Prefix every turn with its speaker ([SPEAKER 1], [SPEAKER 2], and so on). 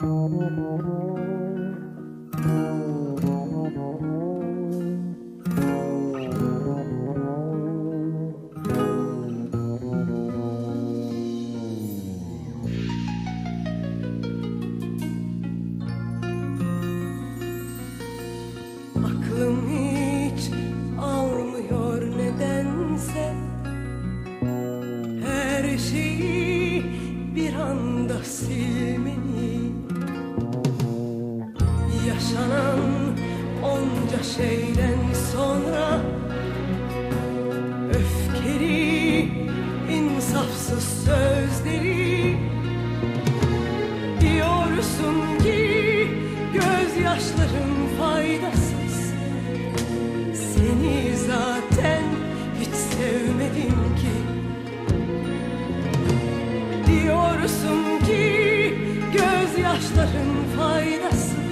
[SPEAKER 1] Aklım hiç almıyor nedense. Her şeyi bir anda silmeni Yaşanan onca şeyden sonra Öfkeli, insafsız sözleri Diyorsun ki gözyaşların faydasız. Seni zaten hiç sevmedim ki. Diyorsun ki gözyaşların faydasız